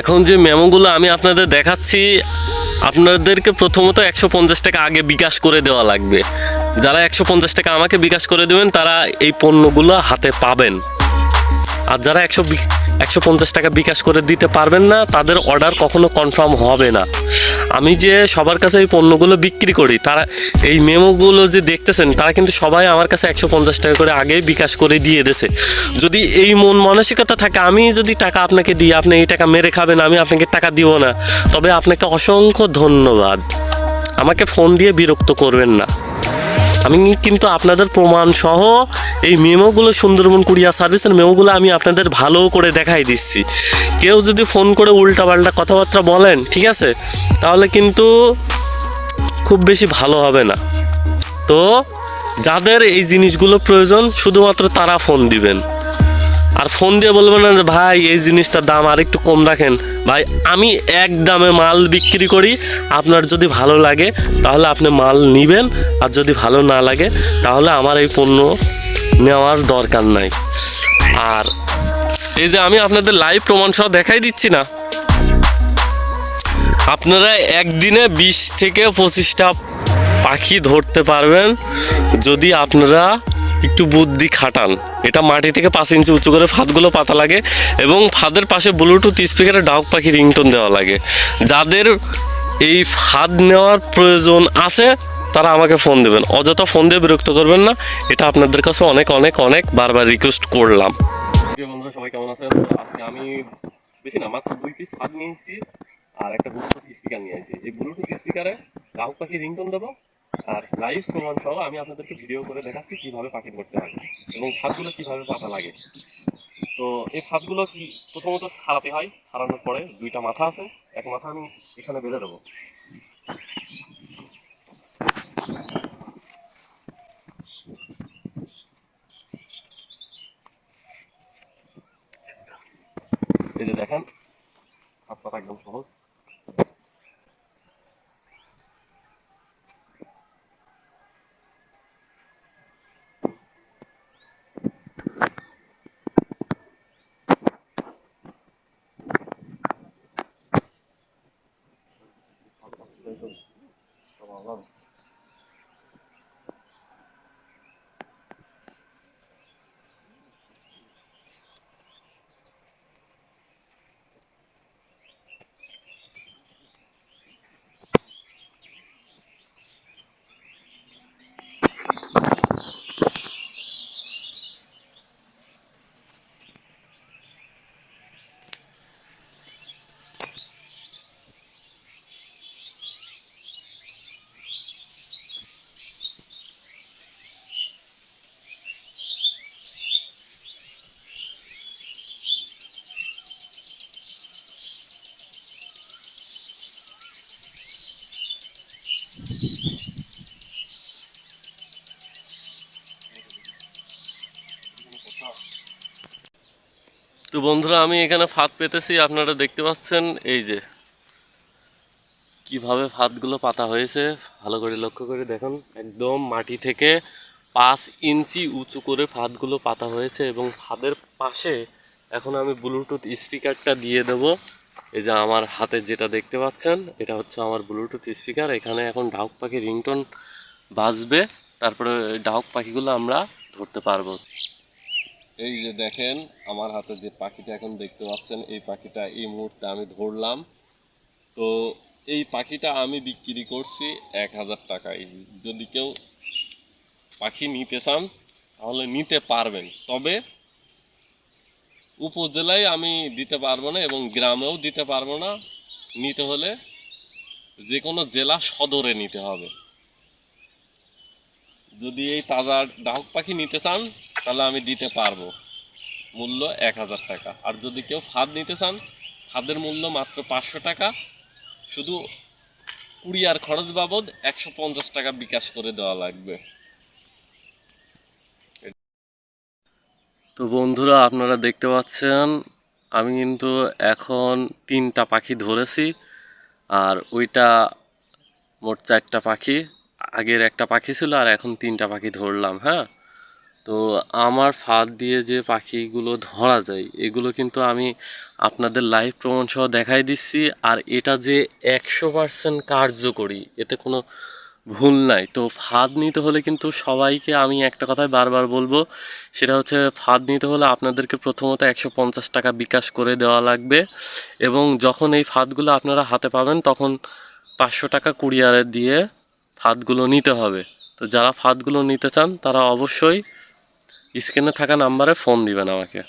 এখন যে মেমোগুলো আমি আপনাদের দেখাচ্ছি, আপনাদেরকে প্রথমত একশো পঞ্চাশ টাকা আগে বিকাশ করে দেওয়া লাগবে। যারা একশো পঞ্চাশ টাকা আমাকে বিকাশ করে দেবেন, তারা এই পণ্যগুলো হাতে পাবেন। আর যারা একশো একশো পঞ্চাশ টাকা বিকাশ করে দিতে পারবেন না, তাদের অর্ডার কখনো কনফার্ম হবে না। আমি যে সবার কাছে এই পণ্যগুলো বিক্রি করি, তারা এই মেমোগুলো যে দেখতেছেন, তারা কিন্তু সবাই আমার কাছে একশো পঞ্চাশ টাকা করে আগেই বিকাশ করে দিয়ে দেছে যদি এই মন মানসিকতা থাকে, আমি যদি টাকা আপনাকে দিই, আপনি এই টাকা মেরে খাবেন, আমি আপনাকে টাকা দিব না। তবে আপনাকে অসংখ্য ধন্যবাদ। আমাকে ফোন দিয়ে বিরক্ত করবেন না। আমি কিন্তু আপনাদের প্রমাণ সহ এই মেমোগুলো সুন্দরবন কুরিয়ার সার্ভিসের মেমোগুলো আমি আপনাদের ভালো করে দেখাই দিচ্ছি। কেউ যদি ফোন করে উল্টাপাল্টা কথাবার্তা বলেন, ঠিক আছে? তাহলে কিন্তু খুব বেশি ভালো হবে না। তো যাদের এই জিনিসগুলো প্রয়োজন, শুধুমাত্র তারা ফোন দিবেন। আর ফোন দিয়ে বলবেন না যে, ভাই, এই জিনিসটার দাম আর একটু কম রাখেন। ভাই, আমি এক দামে মাল বিক্রি করি, আপনার যদি ভালো লাগে, তাহলে আপনি মাল নেবেন, আর যদি ভালো না লাগে, তাহলে আমার এই পণ্য নেওয়ার দরকার নাই। আর এই যে আমি আপনাদের লাইভ প্রমাণ সহ দেখাই দিচ্ছি না। আপনারা একদিনে বিশ থেকে পঁচিশটা পাখি ধরতে পারবেন, যদি আপনারা একটু বুদ্ধি খাটান। এটা মাটি থেকে পাঁচ ইঞ্চি উঁচু করে ফাঁদগুলো পাতা লাগে এবং ফাঁদের পাশে ব্লুটুথ স্পিকারে ডাউক পাখি রিংটোন দেওয়া লাগে। যাদের এই ফাঁদ নেওয়ার প্রয়োজন আছে তারা আমাকে ফোন দেবেন। অযথা ফোন দিয়ে বিরক্ত করবেন না। এটা আপনাদের কাছে অনেক অনেক অনেক বারবার রিকোয়েস্ট করলাম। বন্ধুরা, সবাই কেমন আছেন? আজকে আমি বেশি না, মাত্র দুই পিস ফাঁদ নিয়েছি আর একটা ব্লুটুথ স্পিকার নিয়ে আসি এই ব্লুটুথ স্পিকারে ডাক পাখি রিংটোন দেবো আর লাইভ প্রমাণ সহ আমি আপনাদেরকে ভিডিও করে দেখাচ্ছি কীভাবে পাখি করতে হয় এবং ফাঁদগুলো কীভাবে পাতা লাগে। তো এই ফাঁদগুলো কি প্রথমত ছাড়াতে হয়, ছাড়ানোর পরে দুইটা মাথা আছে, এক মাথা আমি এখানে বেঁধে দেবো। দেখেন হাত একদম সহজ। তো বন্ধুরা, আমি এখানে ফাঁদ পেতেছি। আপনারা দেখতে পাচ্ছেন এই যে কীভাবে ফাঁদগুলো পাতা হয়েছে। ভালো করে লক্ষ্য করে দেখুন। একদম মাটি থেকে পাঁচ ইঞ্চি উঁচু করে ফাঁদগুলো পাতা হয়েছে এবং ফাঁদের পাশে এখন আমি ব্লুটুথ স্পিকারটা দিয়ে দেব। এই যে আমার হাতে যেটা দেখতে পাচ্ছেন, এটা হচ্ছে আমার ব্লুটুথ স্পিকার এখানে এখন ডাউক পাখি রিংটোন বাজবে, তারপরে ডাউক পাখিগুলো আমরা ধরতে পারব। এই যে দেখেন, আমার হাতে যে পাখিটা এখন দেখতে পাচ্ছেন, এই পাখিটা এই মুহূর্তে আমি ধরলাম। তো এই পাখিটা আমি বিক্রি করছি এক হাজার টাকায়। যদি কেউ পাখি নিতে চান, তাহলে নিতে পারবেন। তবে উপজেলায় আমি দিতে পারব না এবং গ্রামেও দিতে পারব না। নিতে হলে যে কোনো জেলা সদরে নিতে হবে। যদি এই তাজা ডাক পাখি নিতে চান, তাহলে আমি দিতে পারব। মূল্য এক হাজার টাকা। আর যদি কেউ ফাঁদ নিতে চান, ফাঁদের মূল্য মাত্র পাঁচশো টাকা। শুধু কুড়িয়ার খরচ বাবদ একশো পঞ্চাশ টাকা বিকাশ করে দেওয়া লাগবে। তো বন্ধুরা, আপনারা দেখতে পাচ্ছেন, আমি কিন্তু এখন তিনটা পাখি ধরেছি, আর ওইটা মোট চারটা পাখি, আগের একটা পাখি ছিল আর এখন তিনটা পাখি ধরলাম হ্যাঁ? তো আমার ফাঁদ দিয়ে যে পাখিগুলো ধরা যায়, এগুলো কিন্তু আমি আপনাদের লাইভ প্রমাণ সহ দেখাই দিচ্ছি, আর এটা যে একশো পার্সেন্ট কার্যকরী, এতে কোনো ভুল নাই। তো ফাঁদ নিতে হলে কিন্তু সবাইকে আমি একটা কথাই বারবার বলব, সেটা হচ্ছে ফাঁদ নিতে হলে আপনাদেরকে প্রথমত একশো পঞ্চাশ টাকা বিকাশ করে দেওয়া লাগবে এবং যখন এই ফাঁদগুলো আপনারা হাতে পাবেন তখন পাঁচশো টাকা কুরিয়ারে দিয়ে ফাঁদগুলো নিতে হবে। তো যারা ফাঁদগুলো নিতে চান তারা অবশ্যই স্ক্রিনে থাকা নাম্বারে ফোন দিবেন আমাকে।